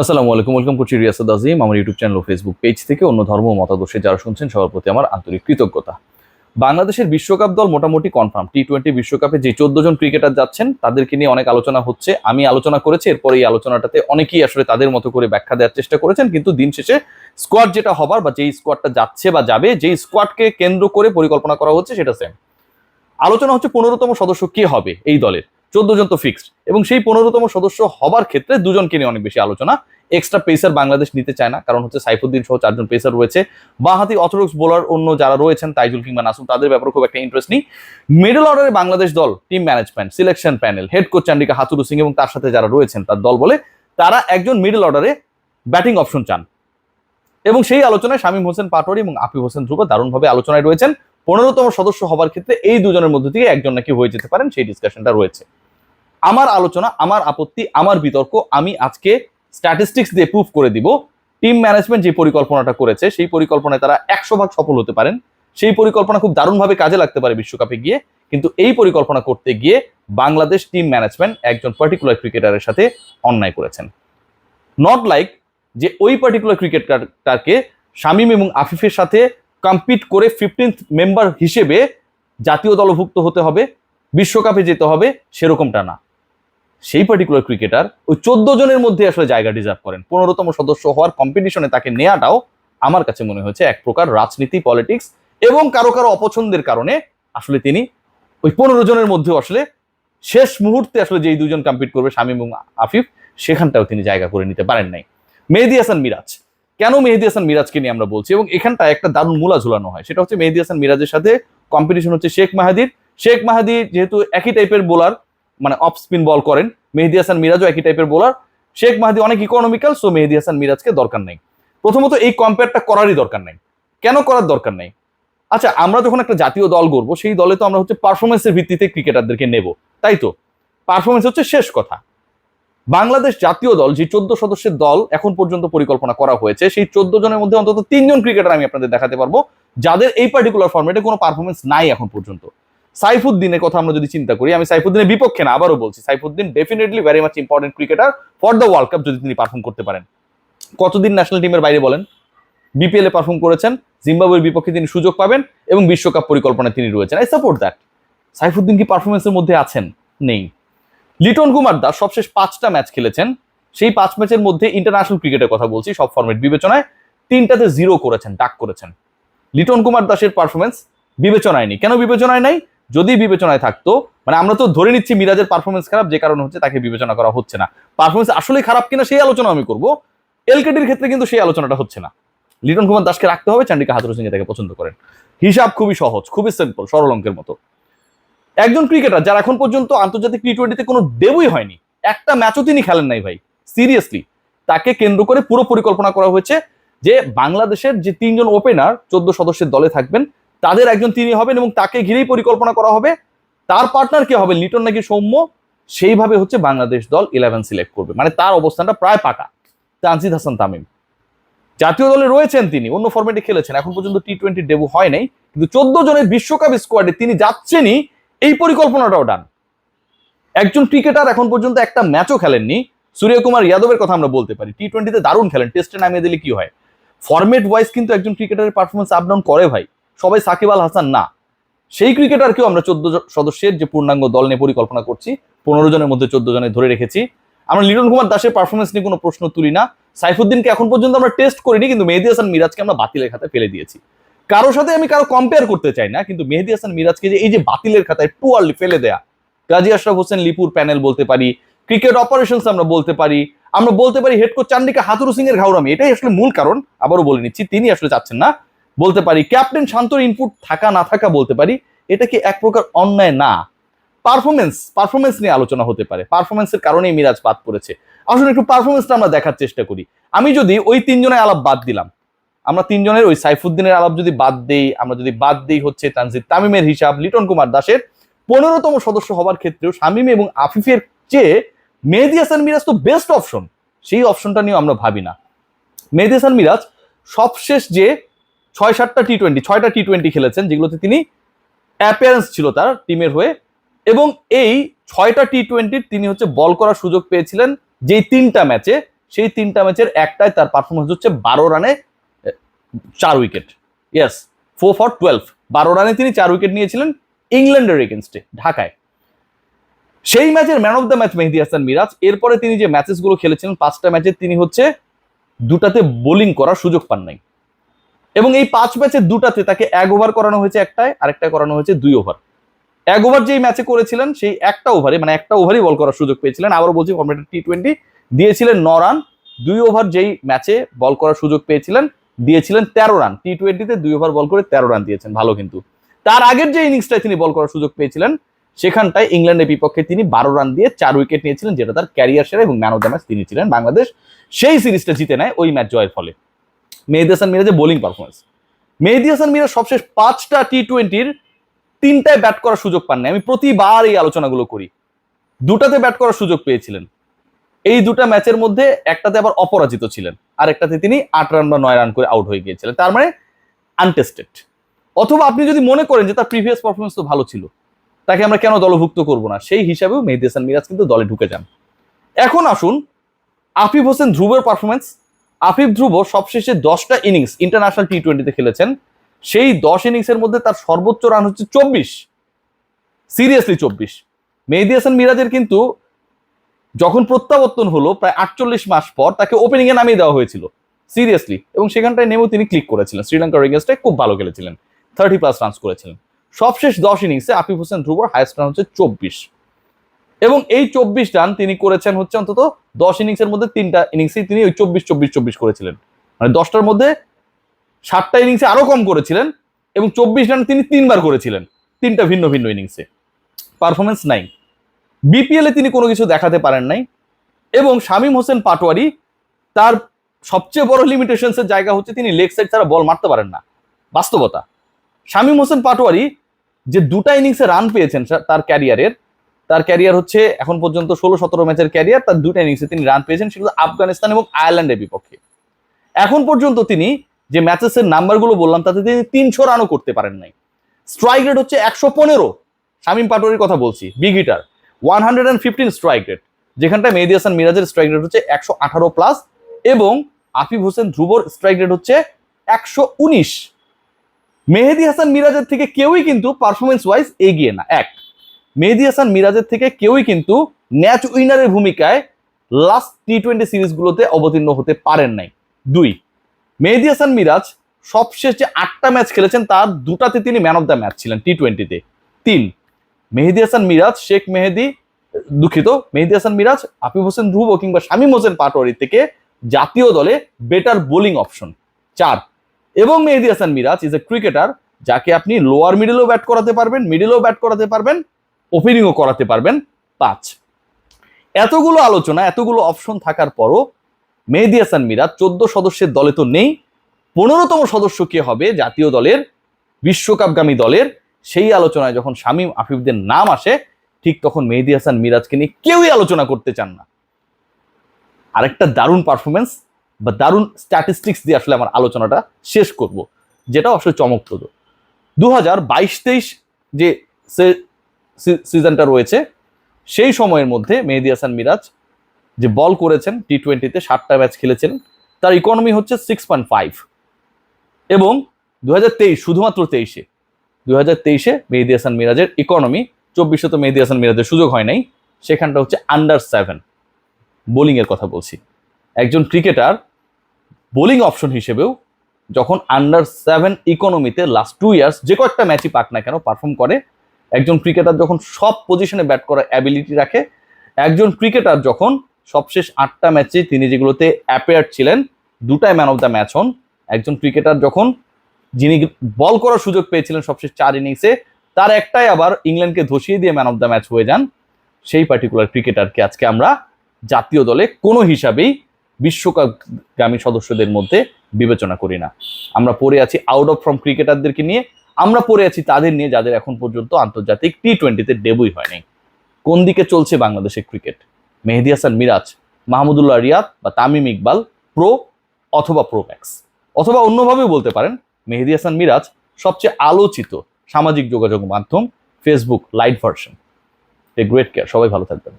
আসসালামু আলাইকুম, ওয়েলকাম করছি রিয়াসাদ আজিম আমার ইউটিউব চ্যানেল ও ফেসবুক পেজ থেকে অন্য ধর্ম মতাদর্শে যারা শুনছেন, সবার প্রতি আমার আন্তরিক কৃতজ্ঞতা। বাংলাদেশের বিশ্বকাপ দল মোটামুটি কনফার্ম টি টোয়েন্টি বিশ্বকাপে যে চোদ্দ জন ক্রিকেটার যাচ্ছেন, তাদেরকে নিয়ে অনেক আলোচনা হচ্ছে। আমি আলোচনা করেছি, এরপর এই আলোচনাটাতে অনেকেই আসলে তাদের মতো করে ব্যাখ্যা দেওয়ার চেষ্টা করেছেন, কিন্তু দিন শেষে স্কোয়াড যেটা হবার বা যেই স্কোয়াডটা যাচ্ছে বা যাবে, যেই স্কোয়াডকে কেন্দ্র করে পরিকল্পনা করা হচ্ছে, সেটা সেম আলোচনা হচ্ছে পনেরোতম সদস্য কে হবে এই দলের। চোদ্দ জন তো ফিক্সড এবং সেই পনেরোতম সদস্য হবার ক্ষেত্রে দুজনকে নিয়ে অনেক বেশি আলোচনা। এক্সট্রা পেসার বাংলাদেশ নিতে চায় না, কারণ হচ্ছে সাইফুদ্দিন সহ চারজন পেসার রয়েছে। বাহাতি অথরক্স বোলার অন্য যারা রয়েছেন, তাইজুল কিংবা নাসুম, তাদের ব্যাপারে খুব একটা ইন্টারেস্ট নেই। মিডল অর্ডারে বাংলাদেশ দল team management selection panel head coach Chandika Hathurusingha এবং তার সাথে যারা রয়েছেন, তার দল বলে তারা একজন মিডল অর্ডারে ব্যাটিং অপশন চান। এবং সেই আলোচনায় শামীম হোসেন পাটোয়ারি এবং আফিফ হোসেন ধ্রুব দারুণভাবে আলোচনায় রয়েছেন। পনেরোতম সদস্য হবার ক্ষেত্রে এই দুজনের মধ্যে থেকে একজন নাকি হয়ে যেতে পারেন, সেই ডিসকাশনটা রয়েছে। আমার আলোচনা, আমার আপত্তি, আমার বিতর্ক আমি আজকে স্ট্যাটিস্টিক্স দিয়ে প্রুফ করে দিব। টিম ম্যানেজমেন্ট যে পরিকল্পনাটা করেছে, সেই পরিকল্পনায় তারা একশো ভাগ সফল হতে পারেন। সেই পরিকল্পনা খুব দারুণভাবে কাজে লাগতে পারে বিশ্বকাপে গিয়ে। কিন্তু এই পরিকল্পনা করতে গিয়ে বাংলাদেশ টিম ম্যানেজমেন্ট একজন পার্টিকুলার ক্রিকেটারের সাথে অন্যায় করেছেন। নট লাইক যে ওই পার্টিকুলার ক্রিকেটারকে শামীম এবং আফিফের সাথে কম্পিট করে ফিফটিন্থ মেম্বার হিসেবে জাতীয় দলভুক্ত হতে হবে, বিশ্বকাপে যেতে হবে, সেরকমটা না। সেই পার্টিকুলার ক্রিকেটার ওই চোদ্দ জনের মধ্যে আসলে জায়গা ডিজার্ভ করেন। পনেরোতম সদস্য হওয়ার কম্পিটিশনে তাকে নেওয়াটাও আমার কাছে মনে হয়েছে এক প্রকার রাজনীতি পলিটিক্স এবং কারও কারও অপছন্দের কারণে আসলে তিনি ওই পনেরো জনের মধ্যেও আসলে শেষ মুহূর্তে আসলে যেই দুজন কম্পিট করবে, শামীম এবং আফিফ, সেখানটাও তিনি জায়গা করে নিতে পারেন নাই। মেহেদি হাসান মিরাজ। কেন মেহেদি হাসান মিরাজকে নিয়ে আমরা বলছি? এবং এখানটায় একটা দারুণ মূলা ঝুলানো হয়। সেটা হচ্ছে মেহেদি হাসান মিরাজের সাথে কম্পিটিশন হচ্ছে শেখ মাহাদির। শেখ মাহাদি যেহেতু একই টাইপের বোলার মানে অফ স্পিন বল করেন। মেহেদি হাসান মিরাজও একই টাইপের বোলার শেখ মাহাদি অনেক ইকোনমিক্যাল সো মেহেদি হাসান মিরাজকে দরকার নেই। প্রথমত এই কম্পেয়ারটা করারই দরকার নেই। কেন করার দরকার নেই? আচ্ছা আমরা যখন একটা জাতীয় দল গড়বো, সেই দলে তো আমরা হচ্ছে পারফরমেন্সের ভিত্তিতে ক্রিকেটারদেরকে নেব। তাই তো? পারফরমেন্স হচ্ছে শেষ কথা। বাংলাদেশ জাতীয় দল, যে চোদ্দ সদস্যের দল এখন পর্যন্ত পরিকল্পনা করা হয়েছে, সেই চোদ্দ জনের মধ্যে অন্তত তিনজন ক্রিকেটার আমি আপনাদের দেখাতে পারব, যাদের এই পার্টিকুলার ফর্মেটে কোনো পারফরমেন্স নাই এখন পর্যন্ত। সাইফুদ্দিনের কথা আমরা যদি চিন্তা করি, আমি সাইফুদ্দিনের বিপক্ষে না, আবারও বলছি, Saifuddin definitely very much important cricketer for the world cup যদি তিনি পারফর্ম করতে পারেন। কতদিন ন্যাশনাল টিমের বাইরে বলেন? বিপিএল এ পারফর্ম করেছেন, জিম্বাবুয়ের বিপক্ষে তিনি সুযোগ পাবেন এবং বিশ্বকাপ পরিকল্পনায় তিনি রয়েছেন। আই সাপোর্ট দ্যাট সাইফুদ্দিন কি পারফরমেন্সের মধ্যে আছেন? নেই। লিটন কুমার দাস সবশেষ পাঁচটা ম্যাচ খেলেছেন। সেই পাঁচ ম্যাচের মধ্যে ইন্টারন্যাশনাল ক্রিকেটের কথা বলছি, সব ফরম্যাট বিবেচনায়। তিনটাতে জিরো করেছেন, ডাক করেছেন। লিটন কুমার দাসের পারফরমেন্স বিবেচনায় নেই। কেন বিবেচনায় নাই? যদি বিবেচনায় থাকতো মানে আমরা তো ধরে নিচ্ছি মিরাজের পারফরমেন্স খারাপ, যে কারণে হচ্ছে তাকে বিবেচনা করা হচ্ছে না। পারফরমেন্স আসলে খারাপ কিনা সেই আলোচনা আমি করব। এলকেডির ক্ষেত্রে কিন্তু সেই আলোচনাটা হচ্ছে না। লিটন কুমার দাসকে রাখতে হবে, চান্ডিকা হাতুর সিং তাকে পছন্দ করেন। হিসাব খুবই সহজ, খুবই সিম্পল সরল অঙ্কের মতো। একজন ক্রিকেটার যার এখন পর্যন্ত আন্তর্জাতিক টি টোয়েন্টিতে কোনো ডেবুই হয়নি, একটা ম্যাচও তিনি খেলেন নাই ভাই সিরিয়াসলি তাকে কেন্দ্র করে পুরো পরিকল্পনা করা হয়েছে যে বাংলাদেশের যে তিনজন ওপেনার চোদ্দ সদস্যের দলে থাকবেন তাদের একজন তিনি হবেন এবং তাকে ঘিরেই পরিকল্পনা করা হবে। তার পার্টনার কে হবে? লিটন নাকি সৌম্য? সেইভাবে হচ্ছে বাংলাদেশ দল ইলেভেন সিলেক্ট করবে। মানে তার অবস্থানটা প্রায় পাকা। তানজিদ হাসান তামিম। জাতীয় দলে রয়েছেন তিনি, অন্য ফর্মেটে খেলেছেন। এখন পর্যন্ত টি টোয়েন্টি ডেবু হয় নাই। কিন্তু চোদ্দ জনের বিশ্বকাপ স্কোয়াডে তিনি যাচ্ছেনই। এই পরিকল্পনাটাও ডান। একজন ক্রিকেটার এখন পর্যন্ত একটা ম্যাচও খেলেননি। সূর্যকুমার যাদবের কথা আমরা বলতে পারি। টি টোয়েন্টিতে দারুণ খেলেন। টেস্টে নামিয়ে দিলে কি হয়? ফরম্যাট ওয়াইজ কিন্তু একজন ক্রিকেটারের পারফরমেন্স আপ ডাউন করে ভাই। সবাই সাকিব আল হাসান না। সেই ক্রিকেটারকেও আমরা চোদ্দ সদস্যের যে পূর্ণাঙ্গ দল নিয়ে পরিকল্পনা করছি, পনেরো জনের মধ্যে চোদ্দ জনের ধরে রেখেছি। আমরা লিটন কুমার দাসের পারফরমেন্স নিয়ে কোনো প্রশ্ন তুলি না। সাইফুদ্দিনকে এখন পর্যন্ত আমরা টেস্ট করিনি, কিন্তু মেহেদি হাসান মিরাজকে আমরা বাতিলের খাতায় ফেলে দিয়েছি। কারোর সাথে আমি কারও কম্পেয়ার করতে চাই না, কিন্তু মেহেদি হাসান মিরাজকে যে এই যে বাতিলের খাতায় টু আর্লি ফেলে দেয়া, গাজী আশরাফ হোসেন লিপুর প্যানেল বলতে পারি ক্রিকেট অপারেশনস আমরা বলতে পারি, আমরা বলতে পারি head coach Chandika Hathurusingha এর ঘাউরামি, এটাই আসলে মূল কারণ, আবারও বলে নিচ্ছি, তিনি আসলে চাচ্ছেন না। বলতে পারি, ক্যাপ্টেন শান্তর ইনপুট থাকা না থাকা বলতে পারি, এটা কি এক প্রকার অন্যায়? না। পারফরমেন্স পারফরমেন্স নিয়ে আলোচনা হতে পারে। পারফরমেন্সের কারণেই মিরাজ বাদ পড়েছে। আসলে একটু পারফরমেন্সটা আমরা দেখার চেষ্টা করি। আমি যদি ওই তিনজনের আলাপ বাদ দিলাম, আমরা তিনজনের ওই সাইফুদ্দিনের আলাপ যদি বাদ দেই, আমরা যদি বাদ দেই হচ্ছে তানজিদ তামিমের হিসাব, লিটন কুমার দাসের, পনেরোতম সদস্য হবার ক্ষেত্রেও শামীম এবং আফিফের চেয়ে মেহেদি হাসান মিরাজ তো বেস্ট অপশন সেই অপশনটা নিয়েও আমরা ভাবি না। মেহেদি হাসান মিরাজ সবশেষ যে ছয় সাতটা টি টোয়েন্টি ছয়টা টি টোয়েন্টি খেলেছেন, যেগুলোতে তিনি অ্যাপিয়ারেন্স ছিল তার টিমের হয়ে। এবং এই ছয়টা টি টোয়েন্টির তিনি হচ্ছে বল করার সুযোগ পেয়েছিলেন যেই তিনটা ম্যাচে সেই তিনটা ম্যাচের একটাই তার পারফরমেন্স হচ্ছে বারো রানে চার wicket yes four for twelve বারো রানে তিনি চার উইকেট নিয়েছিলেন ইংল্যান্ডের এগেনস্টে ঢাকায়। সেই ম্যাচের man of the match Mehedi Hasan Miraz. এরপরে তিনি যে ম্যাচেসগুলো খেলেছিলেন, পাঁচটা ম্যাচে তিনি হচ্ছে দুটাতে বোলিং করার সুযোগ পান নাই। এবং এই পাঁচ ম্যাচের দুটাতে তাকে এক ওভার করানো হয়েছে একটায় আরেকটা করানো হয়েছে দুই ওভার এক ওভার যেই ম্যাচে করেছিলেন, সেই একটা ওভারে মানে একটা ওভারই বল করার সুযোগ পেয়েছিলেন। আবারও বলছি ফর্মেটেড টি টোয়েন্টি দিয়েছিলেন ন রান দুই ওভার যেই ম্যাচে বল করার সুযোগ পেয়েছিলেন, দিয়েছিলেন তেরো রান টি টোয়েন্টিতে দুই ওভার বল করে তেরো রান দিয়েছেন, ভালো কিন্তু। তার আগের যে ইনিংসটায় তিনি বল করার সুযোগ পেয়েছিলেন, সেখানটায় ইংল্যান্ডের বিপক্ষে তিনি বারো রান দিয়ে চার উইকেট নিয়েছিলেন, যেটা তার ক্যারিয়ার সেরা এবং ম্যান অফ দ্য ম্যাচ তিনি ছিলেন বাংলাদেশ। সেই সিরিজটা জিতে নেয় ওই ম্যাচ জয়ের ফলে। মেহেদি হাসান মিরাজের বোলিং পারফরমেন্স মেহেদি হাসান মিরাজ সবশেষ পাঁচটা টি টোয়েন্টির তিনটায় ব্যাট করার সুযোগ পাননি। আমি প্রতিবার এই আলোচনাগুলো করি। দুটাতে ব্যাট করার সুযোগ পেয়েছিলেন। এই দুটা ম্যাচের মধ্যে একটাতে আবার অপরাজিত ছিলেন। আর একটাতে তিনি আট রান বা নয় রান করে আউট হয়ে গিয়েছিলেন। তার মানে আনটেস্টেড অথবা আপনি যদি মনে করেন যে তার প্রিভিয়াস পারফরমেন্স তো ভালো ছিল, তাকে আমরা কেন দলভুক্ত করব না? সেই হিসাবেও মেহেদি হাসান মিরাজ কিন্তু দলে ঢুকে যান। এখন আসুন, আফিফ হোসেন ধ্রুবের পারফরমেন্স আফিফ ধ্রুব সবশেষে দশটা ইনিংস ইন্টারন্যাশনাল টি টোয়েন্টিতে খেলেছেন। সেই দশ ইনিংসের মধ্যে তার সর্বোচ্চ রান হচ্ছে চব্বিশ। সিরিয়াসলি চব্বিশ। মেহেদি হাসান মিরাজের কিন্তু যখন প্রত্যাবর্তন হলো প্রায় আটচল্লিশ মাস পর তাকে ওপেনিং এ নামিয়ে দেওয়া হয়েছিল। সিরিয়াসলি এবং সেখানটায় নেমেও তিনি ক্লিক করেছিলেন। শ্রীলঙ্কার এগেনস্টে খুব ভালো খেলেছিলেন। থার্টি প্লাস রানস করেছিলেন। সবশেষ দশ ইনিংসে আফিফ হোসেন ধ্রুবর হায়েস্ট রান হচ্ছে চব্বিশ। এবং এই চব্বিশ রান তিনি করেছেন হচ্ছে অন্তত দশ ইনিংসের মধ্যে তিনটা ইনিংসেই তিনি ওই চব্বিশ চব্বিশ চব্বিশ করেছিলেন। মানে দশটার মধ্যে সাতটা ইনিংসে আরও কম করেছিলেন এবং চব্বিশ রান তিনি তিনবার করেছিলেন, তিনটা ভিন্ন ভিন্ন ইনিংসে পারফরমেন্স নাই বিপিএল তিনি কোনো কিছু দেখাতে পারেন নাই এবং শামীম হোসেন পাটোয়ারি তার সবচেয়ে বড় লিমিটেশনসের জায়গা হচ্ছে তিনি লেগ সাইড ছাড়া বল মারতে পারেন না। বাস্তবতা। শামীম হোসেন পাটোয়ারি যে দুটা ইনিংসে রান পেয়েছেন তার ক্যারিয়ারের তার ক্যারিয়ার হচ্ছে এখন পর্যন্ত ষোলো, সতেরো ম্যাচের ক্যারিয়ার তার দুটা ইনিংসে তিনি রান পেয়েছেন, সেগুলো আফগানিস্তান এবং আয়ারল্যান্ডের বিপক্ষে। এখন পর্যন্ত তিনি যে ম্যাচেসের নাম্বারগুলো বললাম, তাতে তিনি তিনশো রানও করতে পারেন নাই। স্ট্রাইক রেট হচ্ছে একশো পনেরো। শামীম পাটোয়ারির কথা বলছি big hitter one hundred and fifteen strike rate যেখানটায় মেহেদি হাসান মিরাজের স্ট্রাইক রেট হচ্ছে একশো আঠারো প্লাস এবং আফিফ হোসেন ধ্রুবর স্ট্রাইক রেট হচ্ছে একশো উনিশ। মেহেদি হাসান মিরাজের থেকে কেউই কিন্তু পারফরমেন্স ওয়াইজ এগিয়ে না। এক। মেহেদি হাসান মিরাজের থেকে কেউই কিন্তু ম্যাচ উইনারের ভূমিকায় লাস্ট টি টোয়েন্টি সিরিজগুলোতে অবতীর্ণ হতে পারেন নাই। দুই, মেহেদি হাসান মিরাজ সবশেষ যে আটটা ম্যাচ খেলেছেন, তার দুটাতে তিনি ম্যান অফ দ্য ম্যাচ ছিলেন টি টোয়েন্টিতে তিন, মেহেদি হাসান মিরাজ, শেখ মেহেদি, দুঃখিত, মেহেদি হাসান মিরাজ আফিফ হোসেন ধ্রুব কিংবা শামীম হোসেন পাটোয়ারি থেকে জাতীয় দলে বেটার বোলিং অপশন চার, এবং Mehedi Hasan Miraz is a cricketer যাকে আপনি লোয়ার মিডলেও ব্যাট করাতে পারবেন মিডলেও ব্যাট করাতে পারবেন ওপেনিংও করাতে পারবেন পাঁচ। এতগুলো আলোচনা, এতগুলো অপশন থাকার পরও মেহেদি হাসান মিরাজ চোদ্দ সদস্যের দলে তো নেই। পনেরোতম সদস্য কে হবে? জাতীয় দলের, বিশ্বকাপগামী দলের। সেই আলোচনায় যখন শামীম আফিফদের নাম আসে, ঠিক তখন মেহেদি হাসান মিরাজকে নিয়ে কেউই আলোচনা করতে চান না। আরেকটা দারুণ পারফরমেন্স বা দারুণ স্ট্যাটিস্টিক্স দিয়ে আসলে আমার আলোচনাটা শেষ করব যেটা আসলে চমকপ্রদ। দু হাজার বাইশ তেইশ যে সিজনটা রয়েছে। সেই সময়ের মধ্যে মেহেদি হাসান মিরাজ যে বল করেছেন টি টোয়েন্টিতে সাতটা ম্যাচ খেলেছেন, তার ইকোনমি হচ্ছে সিক্স পয়েন্ট ফাইভ এবং দু হাজার তেইশ, শুধুমাত্র তেইশে দু হাজার তেইশে মেহেদি হাসান মিরাজের ইকোনমি চব্বিশে তো মেহেদি হাসান মিরাজের সুযোগ হয় নাই, সেখানটা হচ্ছে আন্ডার সেভেন বোলিংয়ের কথা বলছি। একজন ক্রিকেটার বোলিং অপশন হিসেবেও যখন আন্ডার সেভেন ইকোনমিতে লাস্ট টু ইয়ার্স যে কয়েকটা ম্যাচই পাক না কেন পারফর্ম করে একজন ক্রিকেটার যখন সব পজিশনে ব্যাট করার অ্যাবিলিটি রাখে, একজন ক্রিকেটার যখন সবশেষ আটটা ম্যাচে তিনি যেগুলোতে অ্যাপেয়ার ছিলেন, দুটাই ম্যান অফ দ্য ম্যাচ হন। একজন ক্রিকেটার যখন যিনি বল করার সুযোগ পেয়েছিলেন সবশেষ চার ইনিংসে তার একটাই আবার ইংল্যান্ডকে ধসিয়ে দিয়ে ম্যান অফ দ্য ম্যাচ হয়ে যান। সেই পার্টিকুলার ক্রিকেটারকে আজকে আমরা জাতীয় দলে কোনো হিসাবেই বিশ্বকাপগামী সদস্যদের মধ্যে বিবেচনা করি না। আমরা পড়ে আছি আউট অফ ফ্রম ক্রিকেটারদেরকে নিয়ে। আমরা পড়ে আছি তাদের নিয়ে, যাদের এখন পর্যন্ত আন্তর্জাতিক টি টোয়েন্টিতে ডেবুই হয়নি। কোন দিকে চলছে বাংলাদেশের ক্রিকেট মেহেদি হাসান মিরাজ, মাহমুদুল্লাহ রিয়াদ বা তামিম ইকবাল প্রো অথবা প্রো ম্যাক্স অথবা অন্যভাবেও বলতে পারেন, মেহেদি হাসান মিরাজ সবচেয়ে আলোচিত সামাজিক যোগাযোগ মাধ্যম Facebook lite version a great care সবাই ভালো থাকবেন।